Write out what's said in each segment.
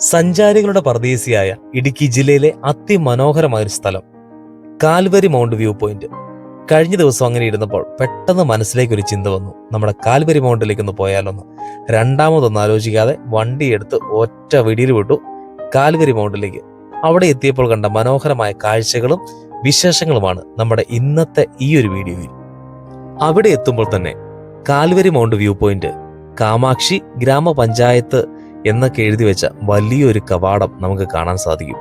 സഞ്ചാരികളുടെ പർദീസിയായ ഇടുക്കി ജില്ലയിലെ അതിമനോഹരമായ ഒരു സ്ഥലം. Calvary mount view point. കഴിഞ്ഞ ദിവസം അങ്ങനെ ഇരുന്നപ്പോൾ പെട്ടെന്ന് മനസ്സിലേക്ക് ഒരു ചിന്ത വന്നു. നമ്മുടെ കാൽവരി മൗണ്ടിലേക്ക് ഒന്ന് പോയാലൊന്ന് രണ്ടാമതൊന്നും ആലോചിക്കാതെ വണ്ടി എടുത്ത് ഒറ്റ വെടിയിൽ വിട്ടു കാൽവരി മൗണ്ടിലേക്ക്. അവിടെ എത്തിയപ്പോൾ കണ്ട മനോഹരമായ കാഴ്ചകളും വിശേഷങ്ങളുമാണ് നമ്മുടെ ഇന്നത്തെ ഈ ഒരു വീഡിയോയിൽ. അവിടെ എത്തുമ്പോൾ തന്നെ Calvary mount view point Kamakshi ഗ്രാമപഞ്ചായത്ത് എന്നൊക്കെ എഴുതി വെച്ച വലിയൊരു കവാടം നമുക്ക് കാണാൻ സാധിക്കും.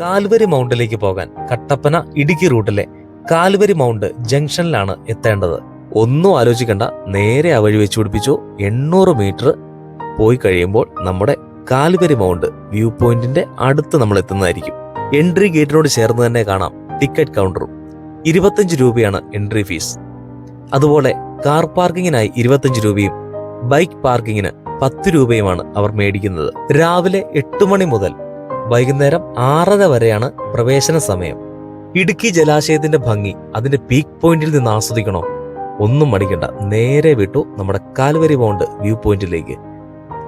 കാൽവരി മൗണ്ടിലേക്ക് പോകാൻ കട്ടപ്പന ഇടുക്കി റൂട്ടിലെ കാൽവരി മൗണ്ട് ജംഗ്ഷനിലാണ് എത്തേണ്ടത്. ഒന്നും ആലോചിക്കണ്ട നേരെ ആ വഴി വെച്ച് പിടിപ്പിച്ചു. എണ്ണൂറ് മീറ്റർ പോയി കഴിയുമ്പോൾ നമ്മുടെ കാൽവരി മൗണ്ട് വ്യൂ പോയിന്റിന്റെ അടുത്ത് നമ്മൾ എത്തുന്നതായിരിക്കും. എൻട്രി ഗേറ്റിനോട് ചേർന്ന് തന്നെ കാണാം ടിക്കറ്റ് കൗണ്ടറും. ഇരുപത്തഞ്ച് രൂപയാണ് എൻട്രി ഫീസ് അതുപോലെ കാർ പാർക്കിങ്ങിനായി ഇരുപത്തഞ്ച് രൂപയും ബൈക്ക് പാർക്കിങ്ങിന് പത്ത് രൂപയുമാണ് അവർ മേടിക്കുന്നത്. രാവിലെ എട്ട് മണി മുതൽ വൈകുന്നേരം ആറര വരെയാണ് പ്രവേശന സമയം. ഇടുക്കി ജലാശയത്തിന്റെ ഭംഗി അതിന്റെ പീക്ക് പോയിന്റിൽ നിന്ന് ആസ്വദിക്കണോ? ഒന്നും മടിക്കണ്ട. നേരെ വിട്ടു നമ്മുടെ കാൽവരി ബോണ്ട് വ്യൂ പോയിന്റിലേക്ക്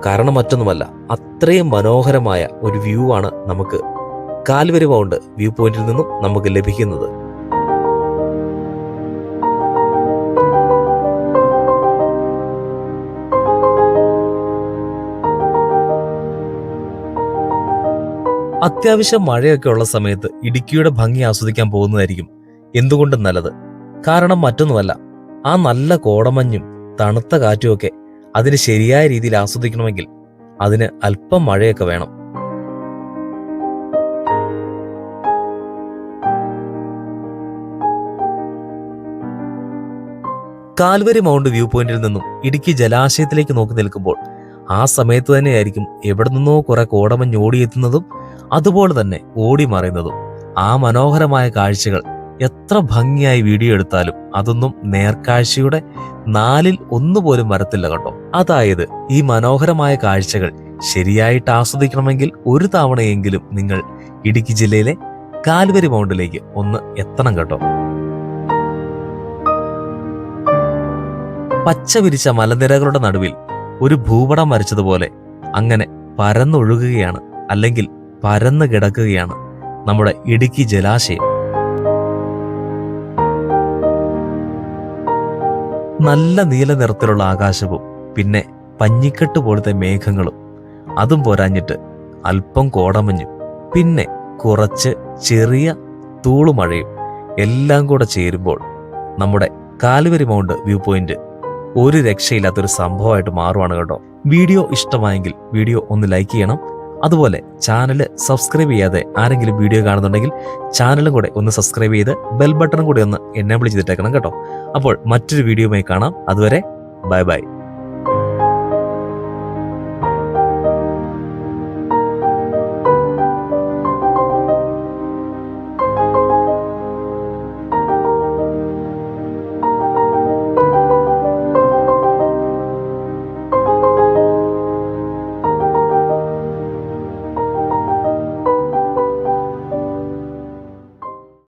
കാരണം മറ്റൊന്നുമല്ല അത്രയും മനോഹരമായ ഒരു വ്യൂ ആണ് നമുക്ക് കാൽവരി ബോണ്ട് വ്യൂ പോയിന്റിൽ നിന്നും നമുക്ക് ലഭിക്കുന്നത്. അത്യാവശ്യം മഴയൊക്കെ ഉള്ള സമയത്ത് ഇടുക്കിയുടെ ഭംഗി ആസ്വദിക്കാൻ പോകുന്നതായിരിക്കും എന്തുകൊണ്ടും നല്ലത്? കാരണം മറ്റൊന്നുമല്ല ആ നല്ല കോടമഞ്ഞും തണുത്ത കാറ്റുമൊക്കെ അതിന് ശരിയായ രീതിയിൽ ആസ്വദിക്കണമെങ്കിൽ അതിന് അല്പം മഴയൊക്കെ വേണം. കാൽവരി മൗണ്ട് വ്യൂ പോയിന്റിൽ നിന്നും ഇടുക്കി ജലാശയത്തിലേക്ക് നോക്കി നിൽക്കുമ്പോൾ ആ സമയത്ത് തന്നെയായിരിക്കും എവിടെ നിന്നോ കുറെ കോടമഞ്ഞ് ഓടിയെത്തുന്നതും അതുപോലെ തന്നെ ഓടി മറയുന്നതും. ആ മനോഹരമായ കാഴ്ചകൾ എത്ര ഭംഗിയായി വീഡിയോ എടുത്താലും അതൊന്നും നേർക്കാഴ്ചയുടെ നാലിൽ ഒന്നുപോലും വരത്തില്ല കേട്ടോ അതായത് ഈ മനോഹരമായ കാഴ്ചകൾ ശരിയായിട്ട് ആസ്വദിക്കണമെങ്കിൽ ഒരു തവണയെങ്കിലും നിങ്ങൾ ഇടുക്കി ജില്ലയിലെ കാൽവരി മൗണ്ടിലേക്ക് ഒന്ന് എത്തണം കേട്ടോ. പച്ച വിരിച്ച മലനിരകളുടെ നടുവിൽ ഒരു ഭൂപടം വരച്ചതുപോലെ അങ്ങനെ പരന്നൊഴുകുകയാണ് അല്ലെങ്കിൽ പരന്നു കിടക്കുകയാണ് നമ്മുടെ ഇടുക്കി ജലാശയം. നല്ല നീല നിറത്തിലുള്ള ആകാശവും പിന്നെ പഞ്ഞിക്കെട്ട് പോലത്തെ മേഘങ്ങളും അതും പോരാഞ്ഞിട്ട് അല്പം കോടമഞ്ഞും പിന്നെ കുറച്ച് ചെറിയ തൂളുമഴയും എല്ലാം കൂടെ ചേരുമ്പോൾ നമ്മുടെ കാലുവരി മൗണ്ട് വ്യൂ പോയിന്റ് ഒരു രക്ഷയില്ലാത്തൊരു സംഭവമായിട്ട് മാറുവാണ് കേട്ടോ. വീഡിയോ ഇഷ്ടമായെങ്കിൽ വീഡിയോ ഒന്ന് ലൈക്ക് ചെയ്യണം. അതുപോലെ ചാനൽ സബ്സ്ക്രൈബ് ചെയ്യാതെ ആരെങ്കിലും വീഡിയോ കാണുന്നുണ്ടെങ്കിൽ ചാനലും കൂടെ ഒന്ന് സബ്സ്ക്രൈബ് ചെയ്ത് ബെൽ ബട്ടണും കൂടെ ഒന്ന് എന്നെ ചെയ്തിട്ടേക്കണം കേട്ടോ. അപ്പോൾ മറ്റൊരു വീഡിയോയുമായി കാണാം. അതുവരെ ബൈ ബൈ